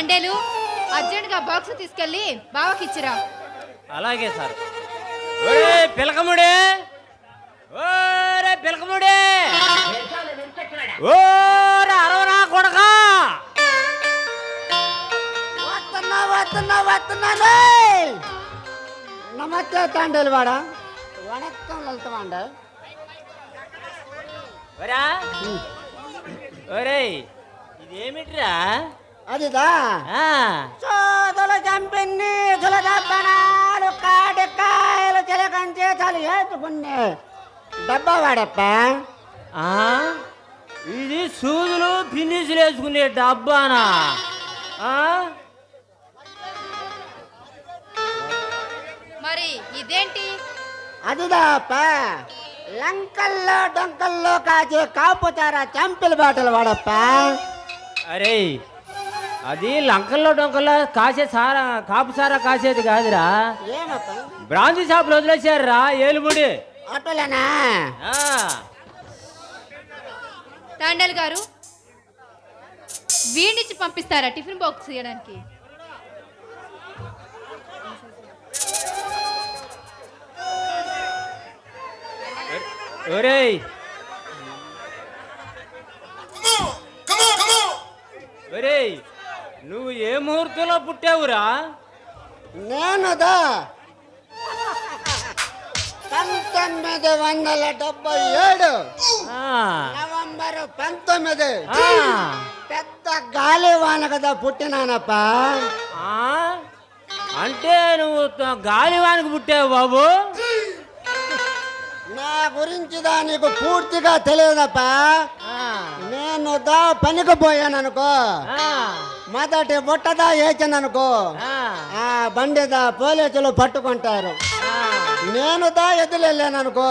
తాండేలు అర్జెంట్గా బాక్స్ తీసుకెళ్ళి బావకి ఇచ్చిరా. అలాగే సార్. ఒరే పిలకముడే. ఓరే పిలకముడే. ఓరే అరవనా కొడక. వస్తున్నా వస్తున్నా వస్తున్నాను నమస్తే తండ్రి వాడ. వణక్కం వెళ్తామండ ఒరా ఒరేయ్ ఇదేమిట్రా? అదిదా? ఆ, సోదల చంపిన్ని సులదప్పనాలు కాటికాయలు చిలకంచే చాలు ఏచుకునే డబ్బా వాడప్ప ఆ? ఇది సూదులు ఫినిష్లు వేసుకునే డబ్బానా? ఆ? మరి ఇదేంటి? అదిదా అప్ప లంకల్లో డొంకల్లో కాచే కాపుతారా చంపిల బాటలు వాడప్ప? అరే అది లంకల్లో డొంకల్లో కాసే సారా కాపు సారా కాసేది కాదురా. బ్రాంతి షాపులో వదిలేశారురా ఏలుముడి. అటులేనా ఆ, తాండేలు గారు వీడినిచ్చి పంపిస్తారా టిఫిన్ బాక్స్ ఇవ్వడానికి ఒరేయ్. ఒరేయ్. నువ్వు ఏ ముహూర్తంలో పుట్టావురా? నేనుదా? పంతొమ్మిది వందల డెబ్బై ఏడు. నవంబర్ పంతొమ్మిది. పెద్ద గాలి వాన కదా పుట్టినానప్ప? అంటే నువ్వు గాలివానికి పుట్టావు బాబు? నా గురించి దా నీకు పూర్తిగా తెలియదప్ప? నేను దా పనికి పోయాను అనుకో మొదటి బుట్టదా వేచాను అనుకో ఆ, బండిదా పోలీసులు పట్టుకుంటారు. నేను దా ఎదురెళ్ళాను అనుకో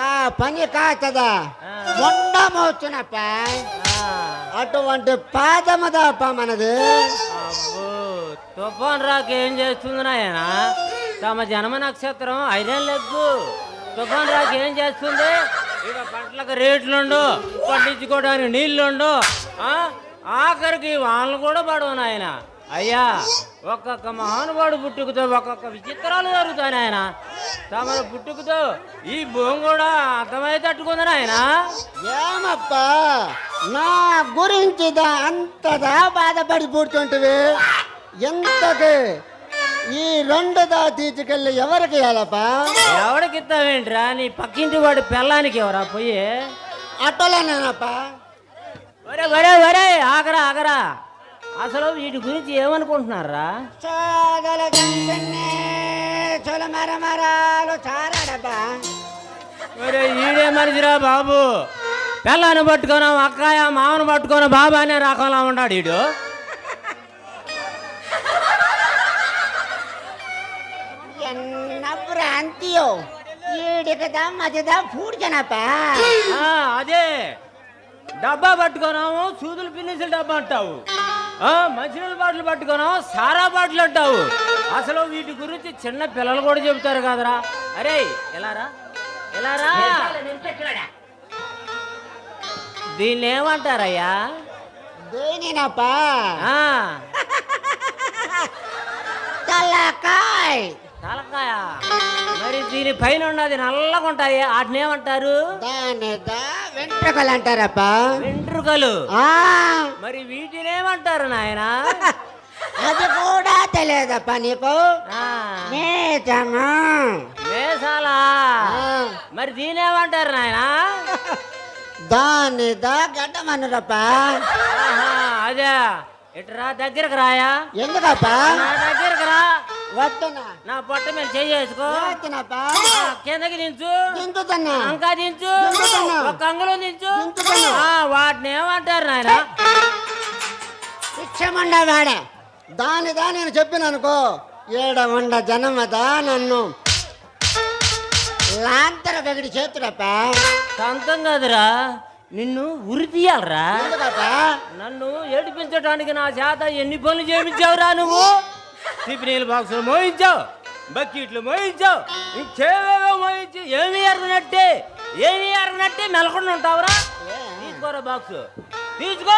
ఆ పని కాచదా. ఆ. అటువంటి పాదమదాప మనది అబ్బో తుఫాన్ రాక ఏం చేస్తుంది నాయన? తమ జన్మ నక్షత్రం ఐదేం లెగ్గు తుఫాన్ రాక ఏం చేస్తుంది? ఇక పంటలకు రేట్లుండు పండించుకోవడానికి నీళ్ళుండు ఆ? ఆఖరికి వానలు కూడా పడవు నాయన. అయ్యా ఒక్కొక్క మహానుభావుడు పుట్టుకతో ఒక్కొక్క విచిత్రాలు జరుగుతాయి నాయన. తమ పుట్టుకతో ఈ భూమి కూడా అర్థమై తట్టుకుంది నాయన. ఏమప్ప? నా గురించి దా అంతదా బాధపడి కూర్చుంటివి ఎంతకి ఈ రెండు దా తీసుకెళ్ళి ఎవరికి ఇవ్వాలప్పా ఎవడికి ఇస్తావేంట్రా నీ పక్కింటి వాడి పెళ్ళానికి ఎవరా? పోయి. అట్టలేనేనప్ప? ఒరే ఒరే ఒరే ఆగరా ఆగరా. అసలు వీటి గురించి ఏమనుకుంటున్నారా? ఒరే ఈడే మనిషిరా బాబు. పిల్లని పట్టుకోను అక్కాయ మామను పట్టుకోను బాబా అనే రకంలా ఉన్నాడు వీడు భ్రాంతియో ఈడికదా పూడ్చనప్ప ఆ, అదే. డబ్బా పట్టుకోనాము సూదులు పిన్నిసులు డబ్బా అంటావు. ఆ, మంచినీళ్ళ బాటిల్ పట్టుకోనాము సారా బాటిల్ అంటావు. అసలు వీటి గురించి చిన్న పిల్లలు కూడా చెబుతారు కదరా. అరే ఎలారా ఎలారా దీన్ని ఏమంటారయ్యా దేనినప్ప ఆ, తలకాయ్. తలకాయ మరి దీని పైన ఉన్నది నల్లగా ఉంటాయి. వాటిని ఏమంటారు? వెంట్రుకలు అంటారప్ప. వెంట్రుకలు. ఆ, మరి వీటిని ఏమంటారు నాయనా? అది కూడా తెలియదప్ప నీకు. ఆ, మరి దీని ఏమంటారు నాయనా? దాని దా గడ్డమనురప్ప ఆహా, అదే. ఇట్రా దగ్గరకు రాయా. ఎందుకప్ప? దగ్గరకు రా. వద్దునా నా పొట్ట మీద చేసుకో వచ్చినప్ప కిందకి దించు. తింటున్నా ఇంకా దించు. దించుతున్నా. ఒక అంగుళం దించు. దించుతున్నా. వాటిని ఏమంటారు నాయనా? శిక్షమండ వాడ. దానిదా నేను చెప్పిన అనుకో ఏడ ఉండ జనమదా నన్ను. లాంతర వెగడి చేతుడప్ప. సొంతం కాదురా. నిన్ను ఉరి తీయాలరా. నన్ను ఏడిపించడానికి నా చేత ఎన్ని పనులు చేయించావురా నువ్వు? టిఫినీల బాక్సులు మోయించావు బకెట్లు మోయించావు ఇంకేవేవో మోయించి ఏమి ఎరగనట్టే ఏమి ఎరగనట్టే మెలకుండా ఉంటావురా? తీసుకోరా బాక్స్. తీసుకో.